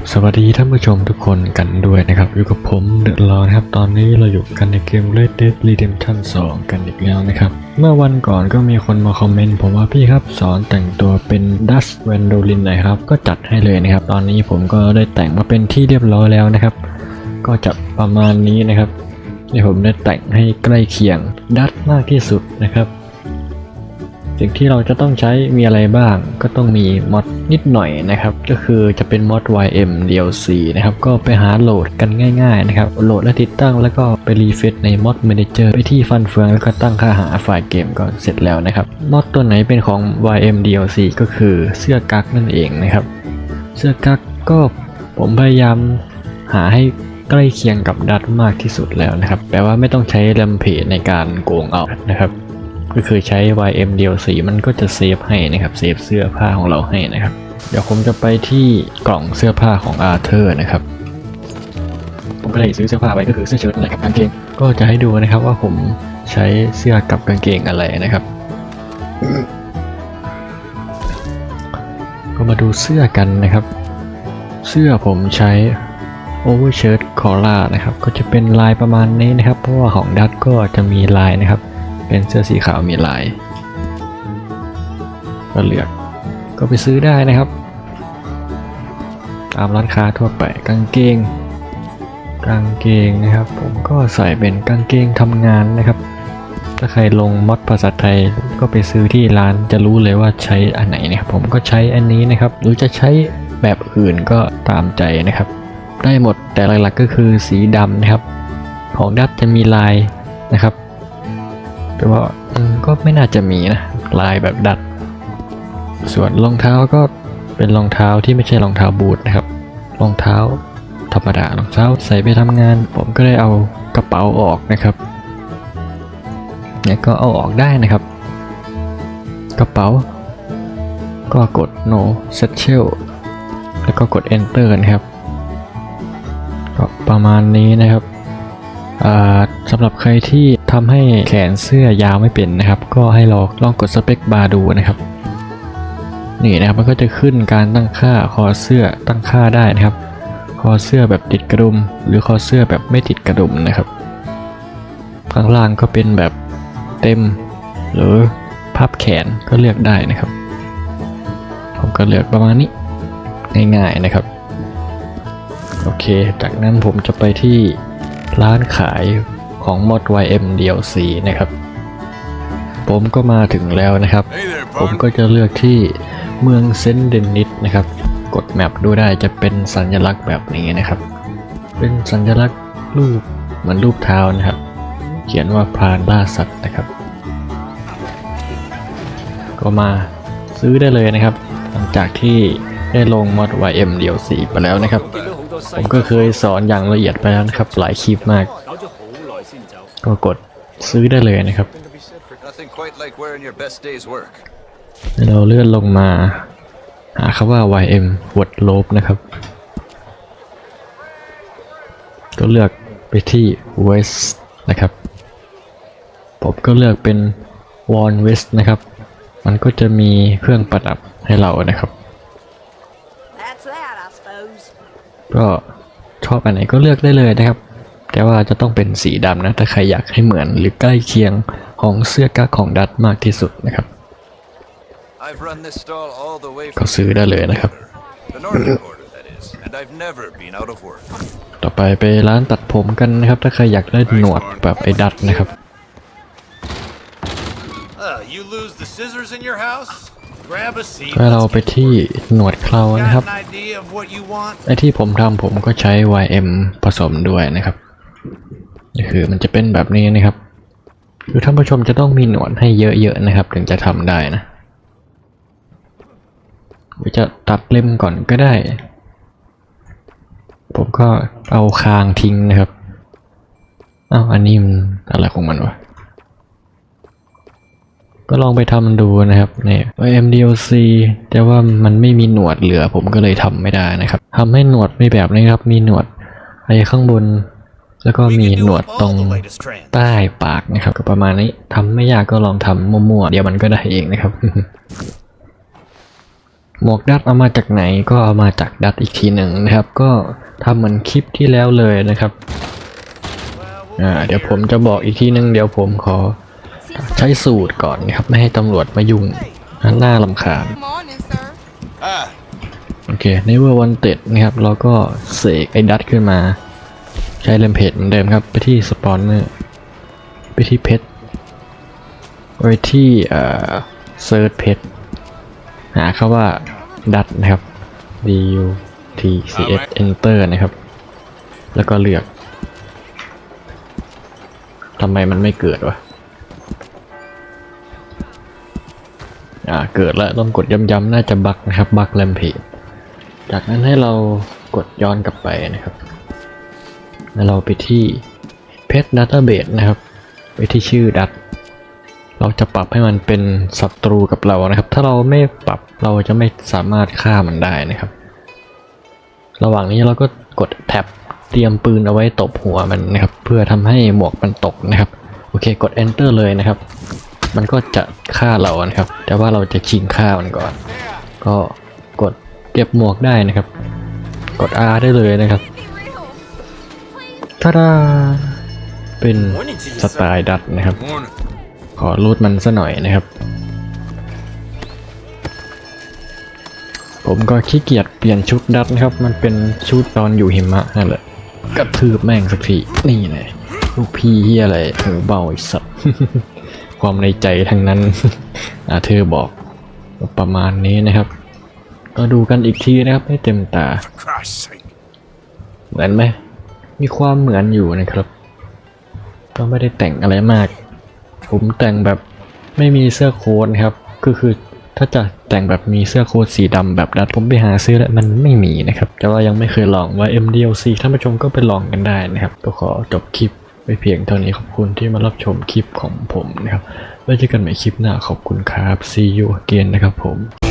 กราบสวัสดีท่านผู้ชมทุกคนกันด้วยนะครับ อยู่กับผมเดอะลอนะครับ ตอนนี้เราอยู่กันในเกม Red Dead Redemption 2 กันอีกแล้วนะครับ เมื่อวันก่อนก็มีคนมาคอมเมนต์ผมว่าพี่ครับสอนแต่งตัวเป็นดัสแวนโดลินหน่อยครับ ก็จัดให้เลยนะครับ ตอนนี้ผมก็ได้แต่งมาเป็นที่เรียบร้อยแล้วนะครับ ก็จะประมาณนี้นะครับที่ผมได้แต่งให้ใกล้เคียงดัสมากที่สุดนะครับ สิ่งที่เราจะต้องใช้มีอะไรบ้าง ก็ต้องมีมอดนิดหน่อยนะครับ ก็คือจะเป็นมอด YM DLC นะครับ ก็ไปหาโหลดกันง่ายๆนะครับ โหลดและติดตั้งแล้วก็ไปรีเฟซในมอด Manager ไปที่ฟันเฟืองแล้วก็ตั้งค่าหาไฟล์เกมก็เสร็จแล้วนะครับ มอดตัวไหนเป็นของ YM DLC ก็คือเสื้อกั๊กนั่นเองนะครับ เสื้อกั๊กก็ผมพยายามหาให้ใกล้เคียงกับดัตมากที่สุดแล้วนะครับแต่ว่าไม่ต้องใช้แรมเพจในการโกงเอานะครับ ก็คือใช้ YM DLC มันก็จะเซฟให้นะครับเซฟเสื้อผ้าของเราให้นะครับ เดี๋ยวผมจะไปที่กล่องเสื้อผ้าของอาร์เธอร์นะครับผมก็เลยซื้อเสื้อผ้าไปก็คือเสื้อเชิ้ตอะไรกับกางเกงก็จะให้ดูนะครับว่าผมใช้เสื้อกับกางเกงอะไรนะครับ ก็มาดูเสื้อกันนะครับ เสื้อผมใช้ Overshirt Collar นะครับ ก็จะเป็นลายประมาณนี้นะครับ เพราะว่าของดัตก็จะมีลายนะครับ เป็นเสื้อสีขาวมีลาย ก็เลือกก็ไปซื้อได้นะครับ ตามร้านค้าทั่วไปกางเกง กางเกงนะครับ ผมก็ใส่เป็นกางเกงทำงานนะครับ ถ้าใครลงมอดภาษาไทยก็ไปซื้อที่ร้านจะรู้เลยว่าใช้อันไหนนะครับ ผมก็ใช้อันนี้นะครับ หรือจะใช้แบบอื่นก็ตามใจนะครับ ได้หมดแต่หลักๆก็คือสีดำนะครับ ของดัตจะมีลายนะครับ แต่ว่าก็ไม่น่าจะมีนะลายแบบดัด ส่วนรองเท้าก็เป็นรองเท้าที่ไม่ใช่รองเท้าบูทนะครับรองเท้าธรรมดารองเท้าใส่ไปทำงาน ผมก็ได้เอากระเป๋าออกนะครับเนี่ยก็เอาออกได้นะครับ กระเป๋า ก็กด no satchel แล้วก็กด enter นะครับ ก็ประมาณนี้นะครับสำหรับใครที่ ทำให้แขนเสื้อยาวไม่เป็นนะครับ ก็ให้เราลองกดสเปคบาร์ดูนะครับ นี่นะครับมันก็จะขึ้นการตั้งค่าคอเสื้อตั้งค่าได้นะครับ คอเสื้อแบบติดกระดุม หรือคอเสื้อแบบไม่ติดกระดุมนะครับ ข้างล่างก็เป็นแบบเต็ม หรือพับแขนก็เลือกได้นะครับ ผมก็เลือกประมาณนี้ง่ายๆนะครับ โอเค จากนั้นผมจะไปที่ร้านขาย ของ Mod YM DLC นะครับ ผมก็มาถึงแล้วนะครับ Hey there, ผม pard. ก็จะเลือกที่เมืองเซนเดนนิสนะครับ กดแมปดูได้จะเป็นสัญลักษณ์แบบนี้นะครับ เป็นสัญลักษณ์รูปเหมือนรูปเท้านะครับ เขียนว่าพรานล่าสัตว์นะครับ ก็มาซื้อได้เลยนะครับ หลังจากที่ได้ลง Mod YM DLC ไปแล้วนะครับ ผมก็เคยสอนอย่างละเอียดไปแล้วนะครับ หลายคลิปมาก ก็กดซื้อได้เลยนะครับ Nothing quite like wearing your best day's work. เราเลื่อนลงมา หาคำว่า YM วดลบนะครับ ก็เลือกไปที่ West นะครับ ผมก็เลือกเป็น Warn West นะครับ มันก็จะมีเครื่องประดับให้เรานะครับ That's that, I suppose. ก็ชอบอันไหนก็เลือกได้เลยนะครับ แต่ว่าจะต้องเป็นสีดำนะ ถ้าใครอยากให้เหมือนหรือใกล้เคียงของเสื้อกั๊กของดัตมากที่สุดนะครับ I've run this stall all the way ก็ from ซื้อได้เลยนะครับ the northern border, that is, and I've never been out of work. ต่อไปไปร้านตัดผมกันนะครับ ถ้าใครอยากได้หนวดแบบไอ้ดัตนะครับ Uh, you lose the scissors in your house? Grab a seat. ถ้าเราไปที่หนวดเครานะครับ Got an idea of what you want? ไอที่ผมทำผมก็ใช้ YM ผสมด้วยนะครับนี่ คือมันจะเป็นแบบนี้นะครับ คือท่านผู้ชมจะต้องมีหนวดให้เยอะๆนะครับ ถึงจะทำได้นะหรือจะตัดเล่มก่อนก็ได้ ผมก็เอาคางทิ้งนะครับอ้าวอันนี้มันอะไรของมันวะก็ลองไปทำดูนะครับเนี่ย MDLC แต่ว่ามันไม่มีหนวดเหลือผมก็เลยทำไม่ได้นะครับทำให้หนวดม่แบบนี้ครับ มีหนวดไอ้ข้างบน แล้วก็ We มี can หน do วด up ตรง all the latest trends. ใต้ปากนะครับ ก็ประมาณนี้ทำไม่ยากก็ลองทำมั่วๆ เดี๋ยวมันก็ได้เองนะครับหมวกดัดเอามาจากไหนก็เอามาจากดัดอีกทีหนึ่งนะครับ ก็ทำเหมือนคลิปที่แล้วเลยนะครับอ่าเดี๋ยวผมจะบอกอีกทีหนึ่งเดี๋ยวผมขอใช้สูตรก่อนนะครับ ไม่ให้ตำรวจมายุ่งน่าลำคาญ Morning, sir. Ah, โอเคในเวอร์วันเต็ดนะครับเราก็เสกไอ้ดัตขึ้นมา ใช้เลมเพจเหมือนเดิมครับ ไปที่สปอนเนอร์ไปที่เพชรไปที่เอ่อเซิร์ชเพชรหาคาว่าดัตนะครับ D U T C S Enter นะครับ แล้วก็เลือกทำไมมันไม่เกิดวะอ่าเกิดแล้วต้องกดย้ำๆน่าจะบักนะครับบักแลมเพจจากนั้นให้เรากดย้อนกลับไปนะครับ แล้วเราไปที่เพจ Database นะครับ ไปที่ชื่อดัตเราจะปรับให้มันเป็นศัตรูกับเรานะครับ ถ้าเราไม่ปรับเราจะไม่สามารถฆ่ามันได้นะครับ ระหว่างนี้เราก็กดแท็บเตรียมปืนเอาไว้ตบหัวมันนะครับ เพื่อทำให้หมวกมันตกนะครับ โอเคกด enter เลยนะครับ มันก็จะฆ่าเรานะครับ แต่ว่าเราจะชิงฆ่ามันก่อน ก็กดเก็บหมวกได้นะครับ กด R ได้เลยนะครับ ทาดาเป็นสไตล์ดัตนะครับ morning. ขอรูดมันซะหน่อยนะครับ ผมก็ขี้เกียจเปลี่ยนชุดดัตนะครับ มันเป็นชุดตอนอยู่หิมะนั่นแหละกระทืบแม่งสักทีนี่เลยลูกพี่เฮียอะไรหูเบาไอ้สัตว์ความในใจทั้งนั้นอ่าเธอบอกประมาณนี้นะครับ ก็ดูกันอีกทีนะครับให้เต็มตา For Christ's sake. เหมือนไหม มีความเหมือนอยู่นะครับ ก็ไม่ได้แต่งอะไรมาก ผมแต่งแบบไม่มีเสื้อโค้ทครับ ก็คือถ้าจะแต่งแบบมีเสื้อโค้ทสีดำแบบดัดผมไปหาซื้อแล้วมันไม่มีนะครับ แต่ว่ายังไม่เคยลองว่า MDLC ท่านผู้ชมก็ไปลองกันได้นะครับ ก็ขอจบคลิปไปเพียงเท่านี้ขอบคุณที่มารับชมคลิปของผมนะครับ ไว้เจอกันใหม่คลิปหน้าขอบคุณครับ See you again นะครับผม